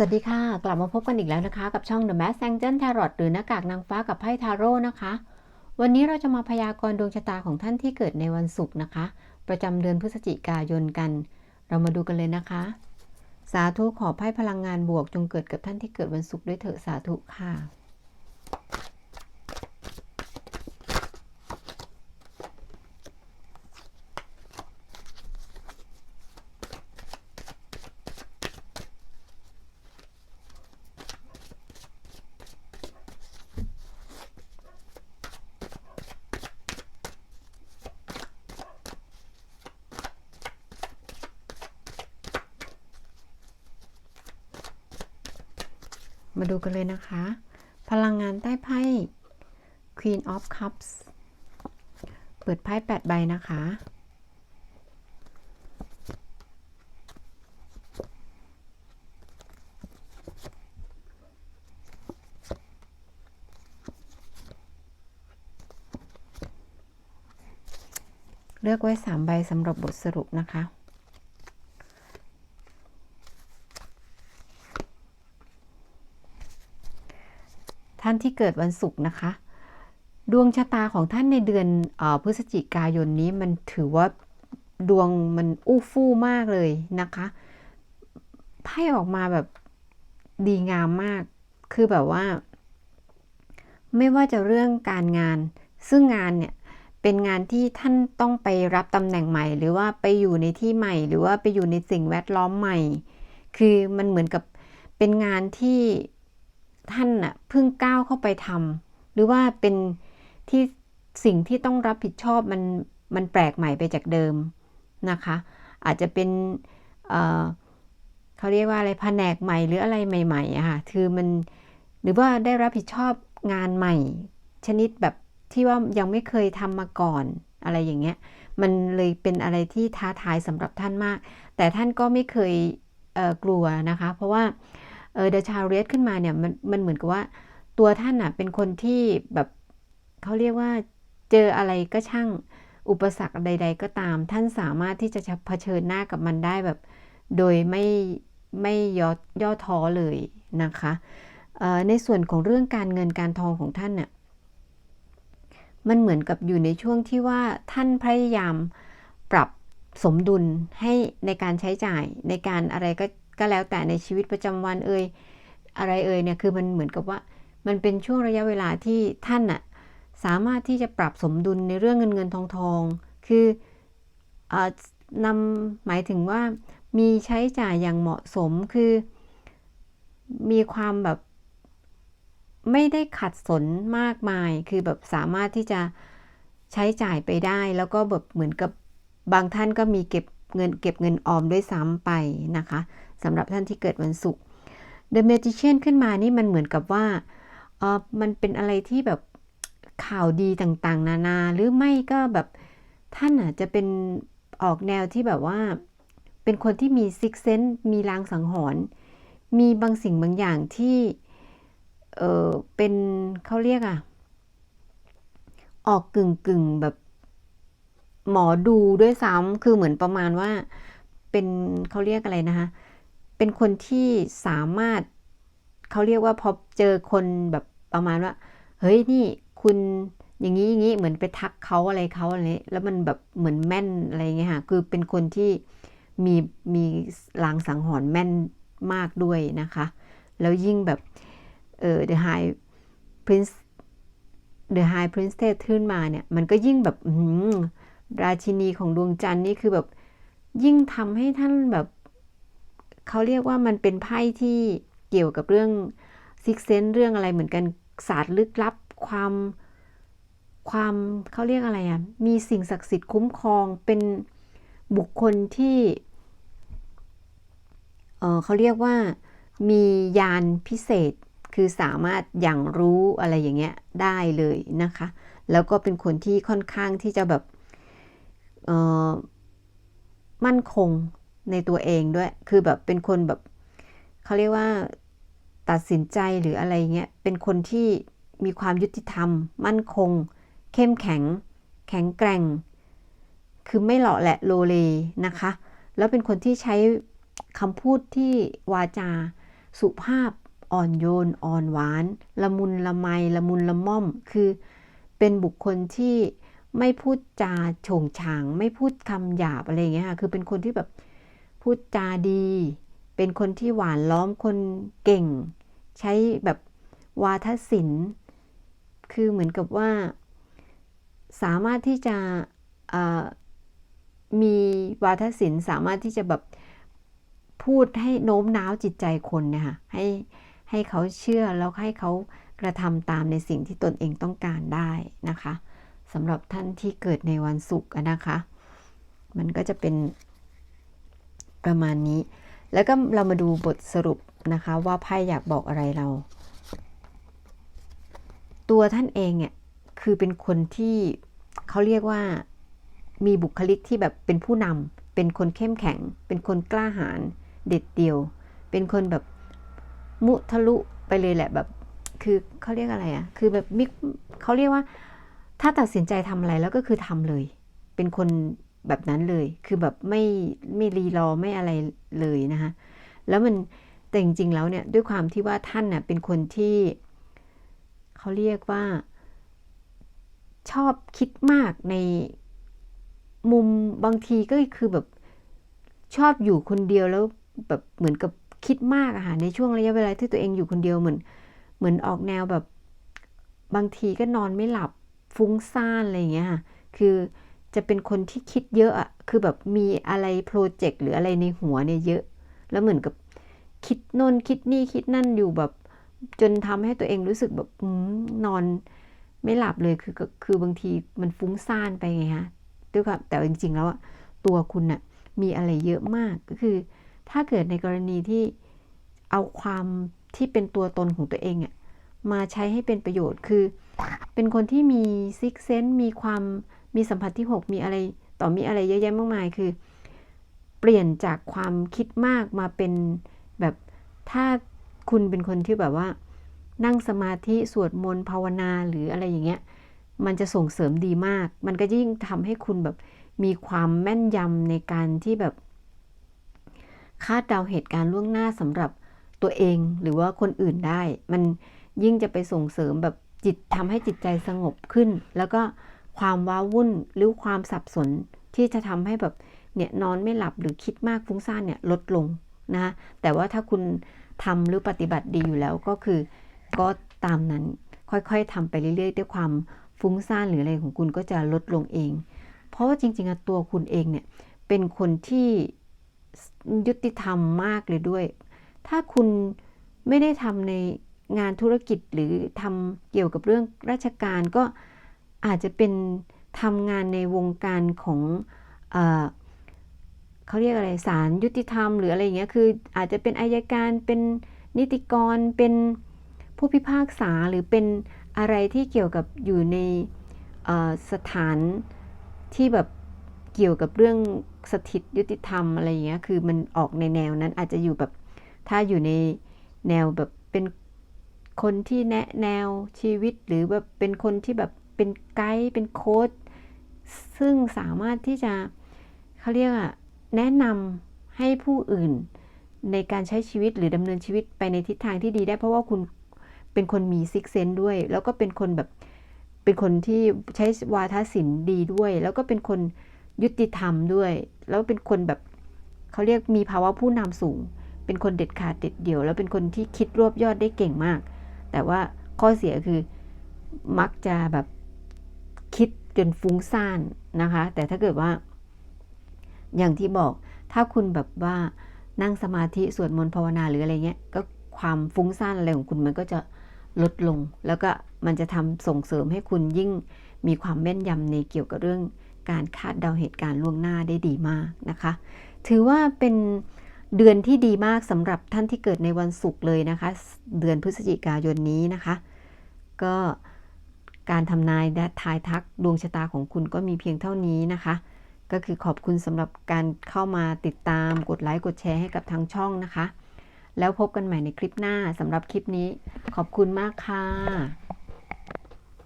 สวัสดีค่ะ กลับมาพบกันอีกแล้วนะคะ กับช่อง The Mask Angel Tarot หรือหน้ากากนางฟ้ากับไพ่ทาโร่นะคะ วันนี้เราจะมาพยากรณ์ดวงชะตาของท่านที่เกิดในวันศุกร์นะคะ ประจำเดือนพฤศจิกายนกัน เรามาดูกันเลยนะคะ สาธุขอไพ่พลังงานบวกจงเกิดกับท่านที่เกิดวันศุกร์ด้วยเถิดสาธุค่ะ มาดูกันเลยนะคะ พลังงานใต้ไพ่ Queen of Cups เปิดไพ่8ใบนะคะ เลือกไว้ 3 ใบสำหรับบทสรุปนะคะ ท่านที่เกิดวันศุกร์นะคะ ดวงชะตาของท่านในเดือนออพฤศจิกายนนี้มันถือว่าดวงมันอู้ฟู่มากเลยนะคะไพ่ออกมาแบบดีงามมาก คือแบบว่า ไม่ว่าจะเรื่องการงาน ซึ่งงานเนี่ยเป็นงานที่ท่านต้องไปรับตำแหน่งใหม่ หรือว่าไปอยู่ในที่ใหม่ หรือว่าไปอยู่ในสิ่งแวดล้อมใหม่ คือมันเหมือนกับเป็นงานที่ ท่านน่ะเพิ่งก้าวเข้าไปทำหรือว่าเป็นที่สิ่งที่ต้องรับผิดชอบมันมันแปลกใหม่ไปจากเดิมนะคะ อาจจะเป็นเเขาเรียกว่าอะไรแผนกใหม่หรืออะไรใหม่ๆอะค่ะคือมันหรือว่าได้รับผิดชอบงานใหม่ ชนิดแบบที่ว่ายังไม่เคยทำมาก่อนอะไรอย่างเงี้ยมันเลยเป็นอะไรที่ท้าทายสำหรับท่านมาก แต่ท่านก็ไม่เคยเกลัวนะคะ เพราะว่า เออเดชาเรสขึ้นมาเนี่ยมันมันเหมือนกับว่า ตัวท่านอะเป็นคนที่แบบเขาเรียกว่าเจออะไรก็ช่างอุปสรรคใด ๆ ก็ตาม ท่านสามารถที่จะเผชิญหน้ากับมันได้แบบ โดยไม่ไม่ย่อย่อท้อเลยนะคะในส่วนของเรื่องการเงินการทองของท่านเนี่ยมันเหมือนกับอยู่ในช่วงที่ว่าท่านพยายามปรับสมดุลให้ในการใช้จ่ายในการอะไรก็ ก็แล้วแต่ในชีวิตประจำวันเอ่ยอะไรเอ่ยเนี่ยคือมันเหมือนกับว่ามันเป็นช่วงระยะเวลาที่ท่านน่ะสามารถที่จะปรับสมดุลในเรื่องเงินเงินทองทอง คืออนำหมายถึงว่ามีใช้จ่ายอย่างเหมาะสมคือ มีความแบบไม่ได้ขัดสนมากมาย คือแบบสามารถที่จะใช้จ่ายไปได้ แล้วก็แบบเหมือนกับบางท่านก็มีเก็บเงินเก็บเงินออมด้วยซ้ำไปนะคะ สำหรับท่านที่เกิดวันศุกร์ The Magician ขึ้นมานี่มันเหมือนกับว่าเออมันเป็นอะไรที่แบบข่าวดีต่างๆ นานา หรือไม่ก็แบบท่านอาจจะเป็นออกแนวที่แบบว่า เป็นคนที่มีซิกเซนมีลางสังหรณ์มีบางสิ่งบางอย่างที่เออเป็นเขาเรียกอะออกกึ่งกึ่งแบบหมอดูด้วยซ้ำคือเหมือนประมาณว่า เป็นเขาเรียกอะไรนะคะ เป็นคนที่สามารถเขาเรียกว่าพอเจอคนแบบประมาณว่า เฮ้ยนี่คุณอย่างนี้อย่างนี้เหมือนไปทักเขาอะไรเขาอะไรแล้วมันแบบเหมือนแม่นอะไรเงี้ยค่ะคือเป็นคนที่มีมีลางสังหรณ์แม่นมากด้วยนะคะ แล้วยิ่งแบบเออ The High Prince The High Princess ขึ้นมาเนี่ย มันก็ยิ่งแบบราชินีของดวงจันทร์นี่คือแบบยิ่งทำให้ท่านแบบ เขาเรียกว่ามันเป็นไพ่ที่เกี่ยวกับเรื่องซิกเซนเรื่องอะไรเหมือนกันศาสตร์ลึกลับความความเขาเรียกอะไรอะ มีสิ่งศักดิ์สิทธิ์คุ้มครองเป็นบุคคลที่เเขาเรียกว่ามียานพิเศษคือสามารถอย่างรู้อะไรอย่างเงี้ยได้เลยนะคะ แล้วก็เป็นคนที่ค่อนข้างที่จะแบบมั่นคง ในตัวเองด้วย คือแบบเป็นคนแบบเขาเรียกว่าตัดสินใจหรืออะไรเงี้ย เป็นคนที่มีความยุติธรรม มั่นคง เข้มแข็ง แข็งแกร่ง คือไม่หล่อแหละโลเลนะคะ แล้วเป็นคนที่ใช้คำพูดที่วาจา สุภาพ อ่อนโยน อ่อนหวาน ละมุนละไม ละมุนละม่อม คือเป็นบุคคลที่ไม่พูดจาโฉงฉาง ไม่พูดคำหยาบอะไรเงี้ยค่ะ คือเป็นคนที่แบบ พูดจาดี เป็นคนที่หวานล้อมคนเก่ง ใช้แบบวาทศิลป์ คือเหมือนกับว่า สามารถที่จะมีวาทศิลป์สามารถที่จะแบบพูดให้โน้มน้าวจิตใจคนเนี่ยค่ะให้ให้เขาเชื่อแล้วให้เขากระทำตามในสิ่งที่ตนเองต้องการได้นะคะสำหรับท่านที่เกิดในวันศุกร์นะคะ มันก็จะเป็น ประมาณนี้ แล้วก็เรามาดูบทสรุปนะคะว่าไพ่อยากบอกอะไรเรา ตัวท่านเองเนี่ยคือเป็นคนที่เขาเรียกว่ามีบุคลิกที่แบบเป็นผู้นำเป็นคนเข้มแข็ง เป็นคนกล้าหาญเด็ดเดี่ยว เป็นคนแบบมุทะลุไปเลยแหละแบบ คือเขาเรียกอะไรอะ่ะ คือแบบมิเขาเรียกว่า ถ้าตัดสินใจทำอะไรแล้วก็คือทำเลย เป็นคน แบบนั้นเลย คือแบบไม่ไม่รีรอไม่อะไรเลยนะคะแล้วมันแต่จริงๆแล้วเนี่ยด้วยความที่ว่าท่านน่ะเป็นคนที่เขาเรียกว่า ชอบคิดมากในมุมบางทีก็คือแบบชอบอยู่คนเดียวแล้วแบบเหมือนกับคิดมากอะค่ะในช่วงระยะเวลาที่ตัวเองอยู่คนเดียวเหมือนเหมือนออกแนวแบบบางทีก็นอนไม่หลับฟุ้งซ่านอะไรอย่างเงี้ยค่ะคือ จะเป็นคนที่คิดเยอะอะคือแบบมีอะไรโปรเจกต์หรืออะไรในหัวเนี่ยเยอะ แล้วเหมือนกับคิดน่นคิดนี่คิดนั่นอยู่แบบ จนทำให้ตัวเองรู้สึกแบบนอนไม่หลับเลยคือคือบางทีมันฟุ้งซ่านไปไงฮะด้วยความแต่จริง ๆ แล้วอะตัวคุณน่ะมีอะไรเยอะมากก็คือ ถ้าเกิดในกรณีที่เอาความที่เป็นตัวตนของตัวเองอะมาใช้ให้เป็นประโยชน์คือ เป็นคนที่มีซิกเซนมีความ มีสัมผัสที่ 6 มีอะไรต่อมีอะไรเยอะแยะมากมายคือ เปลี่ยนจากความคิดมากมาเป็นแบบถ้าคุณเป็นคนที่แบบว่า นั่งสมาธิสวดมนต์ภาวนาหรืออะไรอย่างเงี้ยมันจะส่งเสริมดีมาก มันก็ยิ่งทำให้คุณแบบมีความแม่นยำในการที่แบบ คาดเดาเหตุการณ์ล่วงหน้าสำหรับตัวเองหรือว่าคนอื่นได้ มันยิ่งจะไปส่งเสริมแบบจิตทำให้จิตใจสงบขึ้น แล้วก็ ความว้าวุ่นหรือความสับสนที่จะทำให้แบบเนี่ยนอนไม่หลับหรือคิดมากฟุ้งซ่านเนี่ยลดลงนะแต่ว่าถ้าคุณทำหรือปฏิบัติดีอยู่แล้วก็คือ ก็ตามนั้นค่อยๆทำไปเรื่อยๆ ด้วยความฟุ้งซ่านหรืออะไรของคุณก็จะลดลงเอง เพราะว่าจริงๆตัวคุณเองเนี่ยเป็นคนที่ยุติธรรมมากเลยด้วย ถ้าคุณไม่ได้ทำในงานธุรกิจหรือทำเกี่ยวกับเรื่องราชการก็ อาจจะเป็นทำงานในวงการของเอเขาเรียกอะไรศาลยุติธรรมหรืออะไรเงี้ยคืออาจจะเป็นอายการเป็นนิติกรเป็นผู้พิพากษาหรือเป็นอะไรที่เกี่ยวกับอยู่ในสถานที่แบบเกี่ยวกับเรื่องสถิตยุติธรรมอะไรอย่างเงี้ย คือมันออกในแนวนั้นอาจจะอยู่แบบถ้าอยู่ในแนวแบบเป็นคนที่แนะแนวชีวิตหรือแบบเป็นคนที่แบบ เป็นไกด์เป็นโค้ดซึ่งสามารถที่จะเขาเรียกอะแนะนำให้ผู้อื่นในการใช้ชีวิตหรือดำเนินชีวิตไปในทิศทางที่ดีได้เพราะว่าคุณเป็นคนมีซิกเซนด้วย แล้วก็เป็นคนแบบเป็นคนที่ใช้วาทศิลป์ดีด้วย แล้วก็เป็นคนยุติธรรมด้วย แล้วเป็นคนแบบเขาเรียกมีภาวะผู้นำสูง เป็นคนเด็ดขาดเด็ดเดี่ยว แล้วเป็นคนที่คิดรวบยอดได้เก่งมาก แต่ว่าข้อเสียคือมักจะแบบ จนฟุ้งซ่านนะคะ แต่ถ้าเกิดว่า อย่างที่บอกถ้าคุณแบบว่านั่งสมาธิสวดมนต์ภาวนาหรืออะไรเงี้ยก็ความฟุ้งซ่านอะไรของคุณมันก็จะลดลง แล้วก็มันจะทำส่งเสริมให้คุณยิ่งมีความแม่นยำในเกี่ยวกับเรื่องการคาดเดาเหตุการณ์ล่วงหน้าได้ดีมากนะคะ ถือว่าเป็นเดือนที่ดีมากสำหรับท่านที่เกิดในวันศุกร์เลยนะคะ เดือนพฤศจิกายนนี้นะคะ ก็ การทำนายและทายทักดวงชะตาของคุณก็มีเพียงเท่านี้นะคะ ก็คือขอบคุณสำหรับการเข้ามาติดตามกดไลค์กดแชร์ให้กับทางช่องนะคะ แล้วพบกันใหม่ในคลิปหน้าสำหรับคลิปนี้ ขอบคุณมากค่ะ